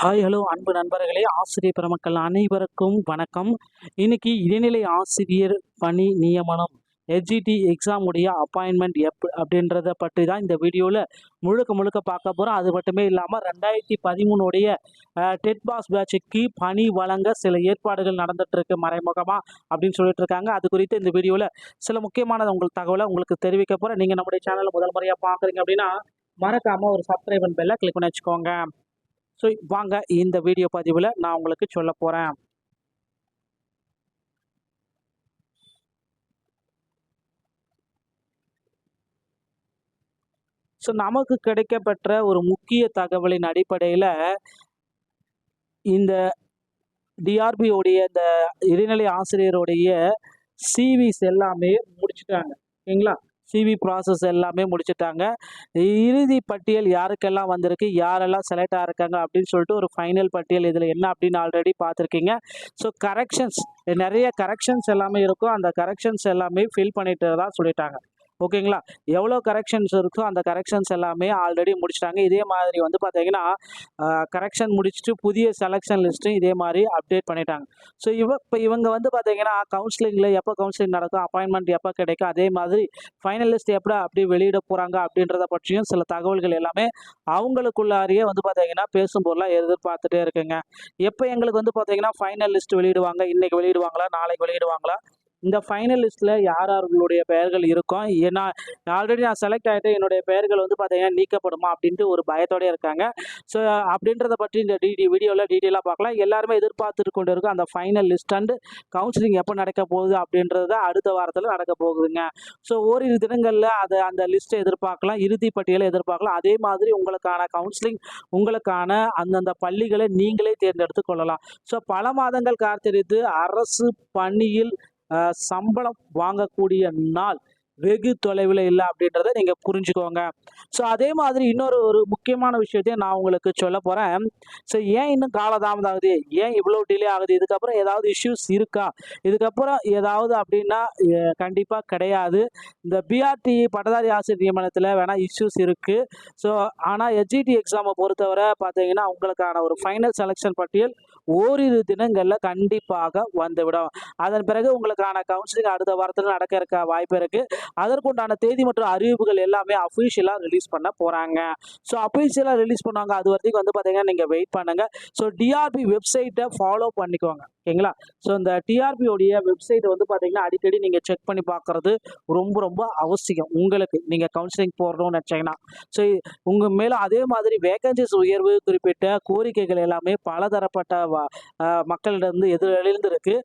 Hi hello அன்பு நண்பர்களே ஆசிரியர் பெருமக்கள் அனைவருக்கும் வணக்கம். இன்னைக்கு இடைநிலை ஆசிரியர் பணி நியமனம் எஸ்ஜிடி எக்ஸாமுடைய அப்பாயின்மெண்ட் எப் அப்படின்றத பற்றி தான் இந்த வீடியோவில் முழுக்க முழுக்க பார்க்க போகிறோம் அது மட்டுமே இல்லாமல் ரெண்டாயிரத்தி பதிமூணுடைய டெட் பாஸ் பேட்சுக்கு பணி வழங்க சில ஏற்பாடுகள் நடந்துகிட்ருக்கு மறைமுகமாக அப்படின்னு சொல்லிட்டு இருக்காங்க. அது குறித்து இந்த வீடியோவில் சில முக்கியமான உங்களுக்கு தகவலை உங்களுக்கு தெரிவிக்க போகிறேன் நீங்கள் நம்முடைய சேனலை முதல் முறையாக பார்க்குறீங்க அப்படின்னா மறக்காமல் ஒரு சப்ஸ்கிரைபன் பெல்லை கிளிக் பண்ணி வச்சுக்கோங்க. ஸோ வாங்க இந்த வீடியோ பதிவில் நான் உங்களுக்கு சொல்ல போகிறேன் ஸோ நமக்கு கிடைக்கப்பெற்ற ஒரு முக்கிய தகவலின் அடிப்படையில் இந்த டிஆர்பியோடைய இந்த இடைநிலை ஆசிரியருடைய சிவிஸ் எல்லாமே முடிச்சிட்டாங்க. ஓகேங்களா சிவி ப்ராசஸ் எல்லாமே முடிச்சுட்டாங்க. இறுதி பட்டியல் யாருக்கெல்லாம் வந்திருக்கு யாரெல்லாம் செலக்ட் ஆகிருக்காங்க அப்படின்னு சொல்லிட்டு ஒரு ஃபைனல் பட்டியல் இதில் என்ன அப்படின்னு ஆல்ரெடி பார்த்துருக்கீங்க. ஸோ கரெக்ஷன்ஸ் நிறைய கரெக்ஷன்ஸ் எல்லாமே இருக்கும். அந்த கரெக்ஷன்ஸ் எல்லாமே ஃபில் பண்ணிட்டு தான் சொல்லிட்டாங்க. ஓகேங்களா? எவ்வளோ கரெக்ஷன்ஸ் இருக்கோ அந்த கரெக்ஷன்ஸ் எல்லாமே ஆல்ரெடி முடிச்சிட்டாங்க. இதே மாதிரி வந்து பார்த்தீங்கன்னா கரெக்ஷன் முடிச்சுட்டு புதிய செலெக்ஷன் லிஸ்ட்டும் இதே மாதிரி அப்டேட் பண்ணிட்டாங்க. ஸோ இவ இப்போ இவங்க வந்து பார்த்தீங்கன்னா கவுன்சிலிங்கில் எப்போ கவுன்சிலிங் நடக்கும் அப்பாயின்மெண்ட் எப்போ கிடைக்கும் அதே மாதிரி ஃபைனல் லிஸ்ட் எப்படி அப்படி வெளியிட போகிறாங்க அப்படின்றத பற்றியும் சில தகவல்கள் எல்லாமே அவங்களுக்குள்ளாரியே வந்து பார்த்தீங்கன்னா பேசும் பொருளாக எதிர்பார்த்துட்டே இருக்குங்க. எப்போ எங்களுக்கு வந்து பார்த்தீங்கன்னா ஃபைனல் லிஸ்ட் வெளியிடுவாங்க இன்றைக்கி வெளியிடுவாங்களா நாளைக்கு வெளியிடுவாங்களா இந்த ஃபைனல் லிஸ்ட்டில் யார் யார்களுடைய பெயர்கள் இருக்கும்? ஏன்னா ஆல்ரெடி நான் செலக்ட் ஆகிட்டு என்னுடைய பெயர்கள் வந்து பார்த்தீங்கன்னா நீக்கப்படுமா அப்படின்ட்டு ஒரு பயத்தோடய இருக்காங்க. ஸோ அப்படின்றத பற்றி இந்த டிடி வீடியோவில் டீட்டெயிலாக பார்க்கலாம். எல்லாருமே எதிர்பார்த்துட்டு கொண்டு இருக்கும் அந்த ஃபைனல் லிஸ்ட் அண்டு கவுன்சிலிங் எப்போ நடக்க போகுது அப்படின்றது அடுத்த வாரத்தில் நடக்க போகுதுங்க. ஸோ ஓரிரு தினங்களில் அதை அந்த லிஸ்ட்டை எதிர்பார்க்கலாம். இறுதி பட்டியலை எதிர்பார்க்கலாம். அதே மாதிரி உங்களுக்கான கவுன்சிலிங் உங்களுக்கான அந்தந்த பள்ளிகளை நீங்களே தேர்ந்தெடுத்து கொள்ளலாம். ஸோ பல மாதங்கள் காத்திருந்து அரசு பணியில் சம்பளம் வாங்கக்கூடிய நாள். வெகு தொலைவில் இல்லை அப்படின்றத நீங்கள் புரிஞ்சுக்கோங்க. ஸோ அதே மாதிரி இன்னொரு ஒரு முக்கியமான விஷயத்தையும் நான் உங்களுக்கு சொல்ல போகிறேன் ஸோ ஏன் இன்னும் காலதாமதம் ஆகுது? ஏன் இவ்வளோ டிலே ஆகுது? இதுக்கப்புறம் ஏதாவது இஷ்யூஸ் இருக்கா? இதுக்கப்புறம் ஏதாவது அப்படின்னா கண்டிப்பாக கிடையாது. இந்த பிஆர்டி பட்டதாரி ஆசிரியர் நியமனத்தில் வேணால் இஷ்யூஸ் இருக்குது ஸோ ஆனால் எஸ்ஜிடி எக்ஸாமை பொறுத்தவரை பார்த்தீங்கன்னா உங்களுக்கான ஒரு ஃபைனல் செலெக்ஷன் பட்டியல் ஓரிரு தினங்களில் கண்டிப்பாக வந்துவிடும். அதன் பிறகு உங்களுக்கான கவுன்சிலிங் அடுத்த வாரத்தில் நடக்க இருக்க வாய்ப்பு இருக்குது அதற்குண்டான தேதி மற்றும் அறிவிப்புகள் எல்லாமே அஃபிஷியலாக ரிலீஸ் பண்ண போகிறாங்க ஸோ அஃபிஷியலாக ரிலீஸ் பண்ணுவாங்க. அது வரைக்கும் வந்து பார்த்தீங்கன்னா நீங்கள் வெயிட் பண்ணுங்கள் ஸோ டிஆர்பி வெப்சைட்டை ஃபாலோ பண்ணிக்கோங்க. ஓகேங்களா? ஸோ இந்த டிஆர்பி உடைய வெப்சைட் வந்து பார்த்தீங்கன்னா அடிக்கடி நீங்கள் செக் பண்ணி பார்க்குறது ரொம்ப ரொம்ப அவசியம். உங்களுக்கு நீங்கள் கவுன்சிலிங் போடணும்னு நினச்சிங்கன்னா. ஸோ உங்கள் மேலே அதே மாதிரி வேகன்சிஸ் உயர்வு குறிப்பிட்ட கோரிக்கைகள் எல்லாமே பலதரப்பட்ட வ- மக்களிடம் எதிர் எழுந்திருக்கு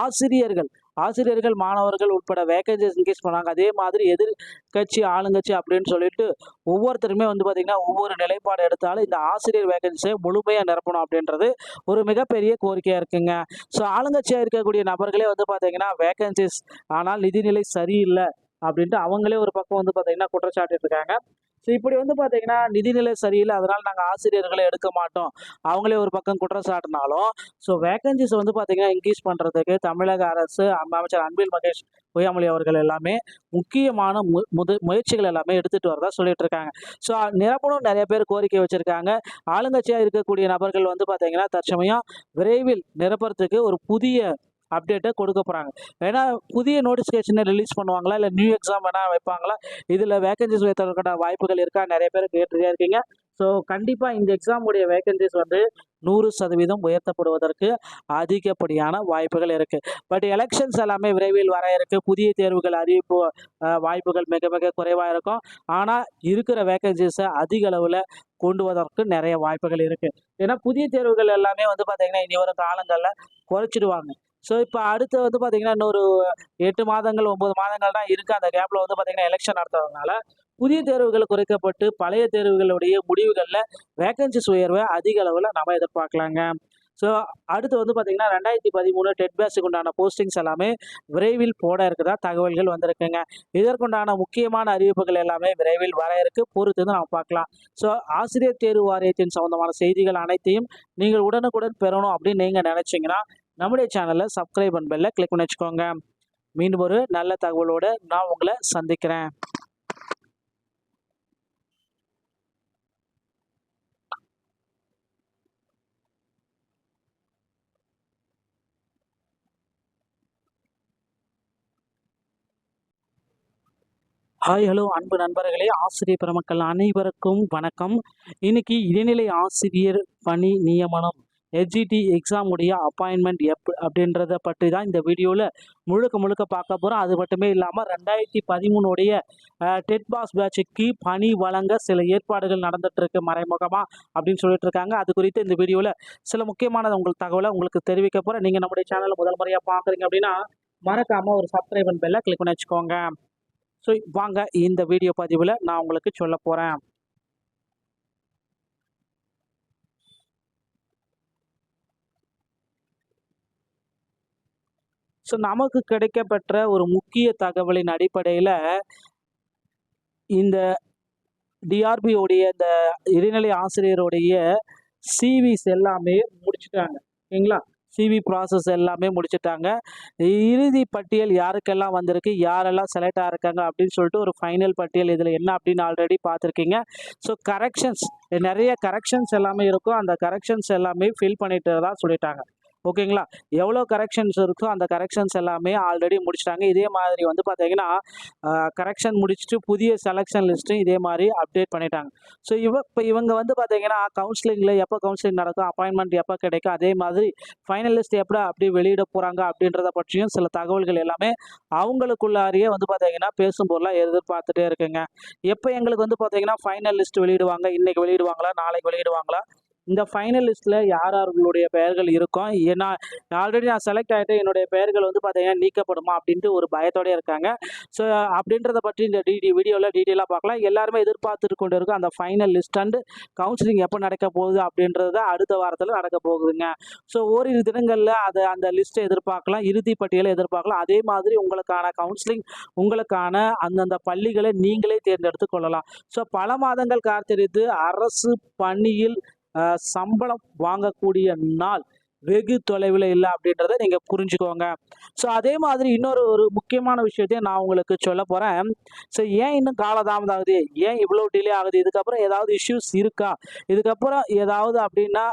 ஆசிரியர்கள் ஆசிரியர்கள் மாணவர்கள் உட்பட வேகன்சிஸ் இன்க்ரீஸ் பண்ணாங்க. அதே மாதிரி எதிர்கட்சி ஆளுங்கட்சி அப்படின்னு சொல்லிட்டு ஒவ்வொருத்தருமே வந்து பார்த்திங்கன்னா ஒவ்வொரு நிலைப்பாடு எடுத்தாலும் இந்த ஆசிரியர் வேகன்சியை முழுமையாக நிரப்பணும் அப்படின்றது ஒரு மிகப்பெரிய கோரிக்கையாக இருக்குங்க. ஸோ ஆளுங்கட்சியாக இருக்கக்கூடிய நபர்களே வந்து பார்த்தீங்கன்னா வேகன்சிஸ் ஆனால் நிதிநிலை சரியில்லை அப்படின்ட்டு அவங்களே ஒரு பக்கம் வந்து பார்த்தீங்கன்னா குற்றச்சாட்டு இருக்காங்க. ஸோ இப்படி வந்து பார்த்தீங்கன்னா நிதிநிலை சரியில்லை. அதனால் நாங்கள் ஆசிரியர்களை எடுக்க மாட்டோம். அவங்களே ஒரு பக்கம் குற்றச்சாட்டினாலும் ஸோ வேகன்சிஸ் வந்து பார்த்தீங்கன்னா இன்க்ரீஸ் பண்ணுறதுக்கு தமிழக அரசு அமைச்சர் அன்பில் மகேஷ் பொய்யாமொழி அவர்கள் எல்லாமே முக்கியமான மு முது முயற்சிகள் எல்லாமே எடுத்துகிட்டு வரதா சொல்லிட்டு இருக்காங்க. ஸோ நிரப்பணும் நிறைய பேர் கோரிக்கை வச்சுருக்காங்க. ஆளுங்கட்சியாக இருக்கக்கூடிய நபர்கள் வந்து பார்த்தீங்கன்னா தற்சமயம் விரைவில் நிரப்புறதுக்கு ஒரு புதிய அப்டேட்டை கொடுக்க போகிறாங்க ஏன்னா புதிய நோட்டிஃபிகேஷனை ரிலீஸ் பண்ணுவாங்களா? இல்லை நியூ எக்ஸாம் வேணால் வைப்பாங்களா? இதில் வேகன்சிஸ் வைத்ததற்கான வாய்ப்புகள் இருக்கா? நிறைய பேர் கேட்டுகிட்டே இருக்கீங்க. ஸோ கண்டிப்பாக இந்த எக்ஸாமுடைய வேகன்சிஸ் வந்து நூறு சதவீதம் உயர்த்தப்படுவதற்கு அதிகப்படியான வாய்ப்புகள் இருக்குது பட் எலெக்ஷன்ஸ் எல்லாமே விரைவில் வர இருக்கு. புதிய தேர்வுகள் அறிவிப்பு வாய்ப்புகள் மிக மிக குறைவாக இருக்கும். ஆனால் இருக்கிற வேகன்சிஸை அதிக அளவில் கொண்டு நிறைய வாய்ப்புகள் இருக்குது ஏன்னா புதிய தேர்வுகள் எல்லாமே வந்து பார்த்திங்கன்னா இனி வரும் காலங்களில் குறைச்சிடுவாங்க. ஸோ இப்போ அடுத்து வந்து பார்த்திங்கன்னா இன்னொரு எட்டு மாதங்கள் ஒம்பது மாதங்கள் தான் இருக்குது அந்த கேப்பில் வந்து பார்த்திங்கன்னா எலெக்ஷன் நடத்துறதுனால புதிய தேர்வுகள் குறைக்கப்பட்டு பழைய தேர்வுகளுடைய முடிவுகளில் வேகன்சிஸ் உயர்வை அதிக அளவில் நம்ம எதிர்பார்க்கலாங்க. ஸோ அடுத்து வந்து பார்த்திங்கன்னா ரெண்டாயிரத்தி பதிமூணு டெட் பேஸுக்கு உண்டான போஸ்டிங்ஸ் எல்லாமே விரைவில் போட இருக்கிறதா தகவல்கள் வந்திருக்குங்க. இதற்குண்டான முக்கியமான அறிவிப்புகள் எல்லாமே விரைவில் வர இருக்கு. பொறுத்து வந்து நம்ம பார்க்கலாம். ஸோ ஆசிரியர் தேர்வு வாரியத்தின் சம்பந்தமான செய்திகள் அனைத்தையும் நீங்கள் உடனுக்குடன் பெறணும் அப்படின்னு நீங்கள் நினச்சிங்கன்னா நம்முடைய சேனலில் சப்ஸ்கிரைப் அண்ட் பெல்ல கிளிக் பண்ணி வச்சுக்கோங்க. மீண்டும் ஒரு நல்ல தகவலோடு நான் உங்களை சந்திக்கிறேன். ஹாய் ஹலோ அன்பு நண்பர்களே ஆசிரியர் பெருமக்கள் அனைவருக்கும் வணக்கம். இன்னைக்கு இடைநிலை ஆசிரியர் பணி நியமனம். எஸ்ஜிடி எக்ஸாமுடைய அப்பாயின்மெண்ட் எப் அப்படின்றத பற்றி தான் இந்த வீடியோவில் முழுக்க முழுக்க பார்க்க போகிறோம் அது மட்டுமே இல்லாமல் ரெண்டாயிரத்தி பதிமூணுடைய டெட் பாஸ் பேட்சுக்கு பணி வழங்க சில ஏற்பாடுகள் நடந்துகிட்ருக்கு மறைமுகமாக அப்படின்னு சொல்லிட்டு இருக்காங்க. அது குறித்து இந்த வீடியோவில் சில முக்கியமான உங்களுக்கு தகவலை உங்களுக்கு தெரிவிக்க போகிறேன் நீங்கள் நம்முடைய சேனலை முதல் முறையாக பார்க்குறீங்க அப்படின்னா மறக்காமல் ஒரு சப்ஸ்கிரைபன் பெல்லை கிளிக் பண்ணி வச்சுக்கோங்க. ஸோ வாங்க இந்த வீடியோ பதிவில் நான் உங்களுக்கு சொல்ல போகிறேன் ஸோ நமக்கு கிடைக்கப்பெற்ற ஒரு முக்கிய தகவலின் அடிப்படையில் இந்த டிஆர்பியோடைய இந்த இடைநிலை ஆசிரியருடைய சிவிஸ் எல்லாமே முடிச்சுட்டாங்க. ஓகேங்களா சிவி ப்ராசஸ் எல்லாமே முடிச்சுட்டாங்க. இறுதி பட்டியல் யாருக்கெல்லாம் வந்திருக்கு யாரெல்லாம் செலக்ட் ஆகிருக்காங்க அப்படின்னு சொல்லிட்டு ஒரு ஃபைனல் பட்டியல் இதில் என்ன அப்படின்னு ஆல்ரெடி பார்த்துருக்கீங்க. ஸோ கரெக்ஷன்ஸ் நிறைய கரெக்ஷன்ஸ் எல்லாமே இருக்கும். அந்த கரெக்ஷன்ஸ் எல்லாமே ஃபில் பண்ணிட்டு தான் சொல்லிட்டாங்க. ஓகேங்களா? எவ்வளோ கரெக்ஷன்ஸ் இருக்கோ அந்த கரெக்ஷன்ஸ் எல்லாமே ஆல்ரெடி முடிச்சிட்டாங்க. இதே மாதிரி வந்து பார்த்தீங்கன்னா கரெக்ஷன் முடிச்சுட்டு புதிய செலெக்ஷன் லிஸ்ட்டும் இதே மாதிரி அப்டேட் பண்ணிட்டாங்க. ஸோ இவ இப்போ இவங்க வந்து பார்த்தீங்கன்னா கவுன்சிலிங்கில் எப்போ கவுன்சிலிங் நடக்கும் அப்பாயின்மெண்ட் எப்போ கிடைக்கும் அதே மாதிரி ஃபைனல் லிஸ்ட் எப்படி அப்படி வெளியிட போகிறாங்க அப்படின்றத பற்றியும் சில தகவல்கள் எல்லாமே அவங்களுக்குள்ளாரியே வந்து பார்த்தீங்கன்னா பேசும் பொருளாக எதிர்பார்த்துட்டே இருக்குங்க. எப்போ எங்களுக்கு வந்து பார்த்தீங்கன்னா ஃபைனல் லிஸ்ட் வெளியிடுவாங்க இன்றைக்கி வெளியிடுவாங்களா நாளைக்கு வெளியிடுவாங்களா இந்த ஃபைனல் லிஸ்ட்டில் யார் யார்களுடைய பெயர்கள் இருக்கும் ஏன்னா ஆல்ரெடி நான் செலக்ட் ஆகிட்டு என்னுடைய பெயர்கள் வந்து பார்த்தீங்கன்னா நீக்கப்படுமா அப்படின்ட்டு ஒரு பயத்தோடய இருக்காங்க. ஸோ அப்படின்றத பற்றி இந்த டிடி வீடியோவில் டீட்டெயிலாக பார்க்கலாம். எல்லாருமே எதிர்பார்த்துட்டு கொண்டு இருக்கும் அந்த ஃபைனல் லிஸ்ட் அண்டு கவுன்சிலிங் எப்போ நடக்க போகுது அப்படின்றது அடுத்த வாரத்தில் நடக்க போகுதுங்க. ஸோ ஓரிரு தினங்களில் அதை அந்த லிஸ்ட்டை எதிர்பார்க்கலாம். இறுதி பட்டியலை எதிர்பார்க்கலாம். அதே மாதிரி உங்களுக்கான கவுன்சிலிங் உங்களுக்கான அந்தந்த பள்ளிகளை நீங்களே தேர்ந்தெடுத்து கொள்ளலாம். ஸோ பல மாதங்கள் காத்திருத்து அரசு பணியில் சம்பளம் வாங்கக்கூடிய நாள். வெகு தொலைவில் இல்லை அப்படின்றத நீங்கள் புரிஞ்சுக்கோங்க. ஸோ அதே மாதிரி இன்னொரு ஒரு முக்கியமான விஷயத்தையும் நான் உங்களுக்கு சொல்ல போகிறேன் ஸோ ஏன் இன்னும் காலதாமதம் ஆகுது? ஏன் இவ்வளோ டிலே ஆகுது? இதுக்கப்புறம் ஏதாவது இஷ்யூஸ் இருக்கா? இதுக்கப்புறம் ஏதாவது அப்படின்னா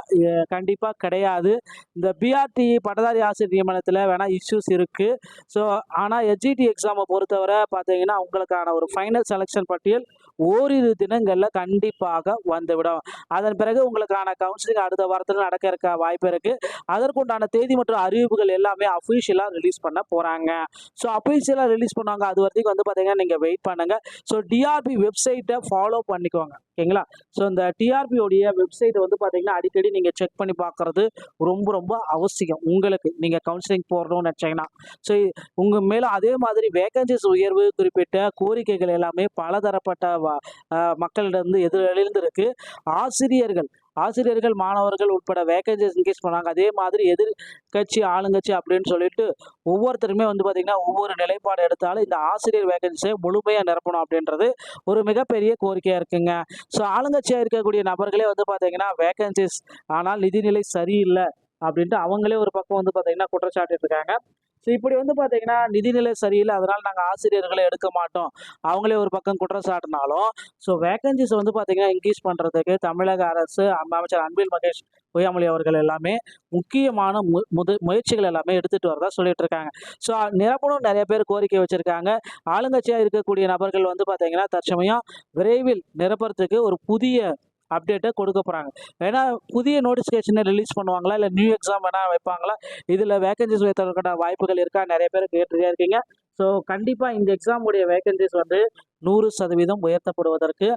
கண்டிப்பாக கிடையாது. இந்த பிஆர்டி பட்டதாரி ஆசிரியர் நியமனத்தில் வேணால் இஷ்யூஸ் இருக்குது ஸோ ஆனால் எஸ்ஜிடி எக்ஸாமை பொறுத்தவரை பார்த்தீங்கன்னா உங்களுக்கான ஒரு ஃபைனல் செலெக்ஷன் பட்டியல் ஓரிரு தினங்களில் கண்டிப்பாக வந்துவிடும். அதன் பிறகு உங்களுக்கான கவுன்சிலிங் அடுத்த வாரத்தில் நடக்க இருக்க வாய்ப்பு இருக்குது அதற்குண்டான தேதி மற்றும் அறிவிப்புகள் எல்லாமே அஃபிஷியலாக ரிலீஸ் பண்ண போகிறாங்க ஸோ அஃபிஷியலாக ரிலீஸ் பண்ணுவாங்க. அது வரைக்கும் வந்து பார்த்தீங்கன்னா நீங்கள் வெயிட் பண்ணுங்கள் ஸோ டிஆர்பி வெப்சைட்டை ஃபாலோ பண்ணிக்கோங்க. ஓகேங்களா? ஸோ இந்த டிஆர்பி உடைய வெப்சைட்டை வந்து பார்த்தீங்கன்னா அடிக்கடி நீங்கள் செக் பண்ணி பார்க்குறது ரொம்ப ரொம்ப அவசியம். உங்களுக்கு நீங்கள் கவுன்சிலிங் போடணும்னு நினச்சிங்கன்னா. ஸோ உங்கள் மேலே அதே மாதிரி வேகன்சிஸ் உயர்வு குறிப்பிட்ட கோரிக்கைகள் எல்லாமே பலதரப்பட்ட வ- மக்களிடம் எதிர் எழுந்திருக்கு. ஆசிரியர்கள் ஆசிரியர்கள் மாணவர்கள் உட்பட வேகன்சிஸ் இன்க்ரீஸ் பண்ணாங்க. அதே மாதிரி எதிர்கட்சி ஆளுங்கட்சி அப்படின்னு சொல்லிட்டு ஒவ்வொருத்தருமே வந்து பார்த்திங்கன்னா ஒவ்வொரு நிலைப்பாடு எடுத்தாலும் இந்த ஆசிரியர் வேகன்சியை முழுமையாக நிரப்பணும் அப்படின்றது ஒரு மிகப்பெரிய கோரிக்கையாக இருக்குங்க. ஸோ ஆளுங்கட்சியாக இருக்கக்கூடிய நபர்களே வந்து பார்த்தீங்கன்னா வேகன்சிஸ் ஆனால் நிதிநிலை சரியில்லை அப்படின்ட்டு அவங்களே ஒரு பக்கம் வந்து பார்த்தீங்கன்னா குற்றச்சாட்டு இருக்காங்க. ஸோ இப்படி வந்து பார்த்தீங்கன்னா நிதிநிலை சரியில்லை. அதனால் நாங்கள் ஆசிரியர்களை எடுக்க மாட்டோம். அவங்களே ஒரு பக்கம் குற்றம் சாட்டினாலும் ஸோ வேகன்சிஸ் வந்து பார்த்தீங்கன்னா இன்க்ரீஸ் பண்ணுறதுக்கு தமிழக அரசு அமைச்சர் அன்பில் மகேஷ் பொய்யாமொழி அவர்கள் எல்லாமே முக்கியமான மு முது முயற்சிகள் எல்லாமே எடுத்துகிட்டு வரதா சொல்லிட்டு இருக்காங்க. ஸோ நிரப்பணும் நிறைய பேர் கோரிக்கை வச்சுருக்காங்க. ஆளுங்கட்சியாக இருக்கக்கூடிய நபர்கள் வந்து பார்த்தீங்கன்னா தற்சமயம் விரைவில் நிரப்புறதுக்கு ஒரு புதிய அப்டேட்டை கொடுக்க போகிறாங்க ஏன்னா புதிய நோட்டிஃபிகேஷனை ரிலீஸ் பண்ணுவாங்களா? இல்லை நியூ எக்ஸாம் வேணால் வைப்பாங்களா? இதில் வேகன்சிஸ் வைத்ததற்கான வாய்ப்புகள் இருக்கா? நிறைய பேர் கேட்டுகிட்டே இருக்கீங்க. ஸோ கண்டிப்பாக இந்த எக்ஸாமுடைய வேகன்சிஸ் வந்து நூறு சதவீதம் உயர்த்தப்படுவதற்கு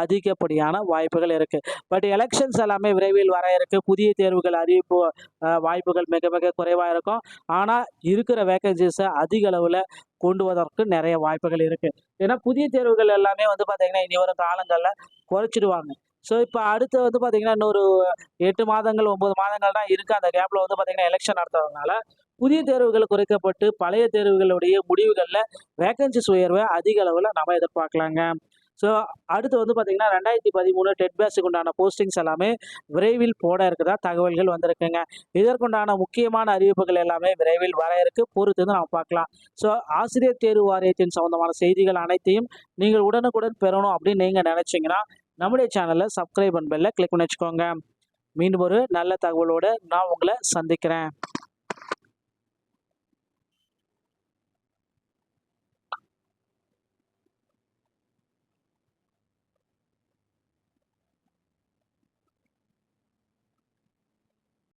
அதிகப்படியான வாய்ப்புகள் இருக்குது பட் எலெக்ஷன்ஸ் எல்லாமே விரைவில் வர இருக்கு. புதிய தேர்வுகள் அறிவிப்பு வாய்ப்புகள் மிக மிக குறைவாக இருக்கும். ஆனால் இருக்கிற வேகன்சிஸை அதிக அளவில் கொண்டு வருவதற்கு நிறைய வாய்ப்புகள் இருக்குது ஏன்னா புதிய தேர்வுகள் எல்லாமே வந்து பார்த்திங்கன்னா இனி வரும் காலங்களில் குறைச்சிடுவாங்க. ஸோ இப்போ அடுத்து வந்து பார்த்திங்கன்னா இன்னொரு எட்டு மாதங்கள் ஒம்பது மாதங்கள் தான் இருக்குது அந்த கேப்பில் வந்து பார்த்திங்கன்னா எலெக்ஷன் நடத்துறதுனால புதிய தேர்வுகள் குறைக்கப்பட்டு பழைய தேர்வுகளுடைய முடிவுகளில் வேகன்சிஸ் உயர்வை அதிக அளவில் நம்ம எதிர்பார்க்கலாங்க. ஸோ அடுத்து வந்து பார்த்திங்கன்னா ரெண்டாயிரத்தி பதிமூணு டெட் பேஸுக்கு உண்டான போஸ்டிங்ஸ் எல்லாமே விரைவில் போட இருக்கிறதா தகவல்கள் வந்திருக்குங்க. இதற்குண்டான முக்கியமான அறிவிப்புகள் எல்லாமே விரைவில் வர இருக்கு. பொறுத்து வந்து நம்ம பார்க்கலாம். ஸோ ஆசிரியர் தேர்வு வாரியத்தின் சம்பந்தமான செய்திகள் அனைத்தையும் நீங்கள் உடனுக்குடன் பெறணும் அப்படின்னு நீங்கள் நினச்சிங்கன்னா நம்முடைய சேனலை சப்ஸ்கிரைப் அண்ட் பெல்லை கிளிக் பண்ணி வச்சுக்கோங்க. மீண்டும் ஒரு நல்ல தகவலோடு நான் உங்களை சந்திக்கிறேன்.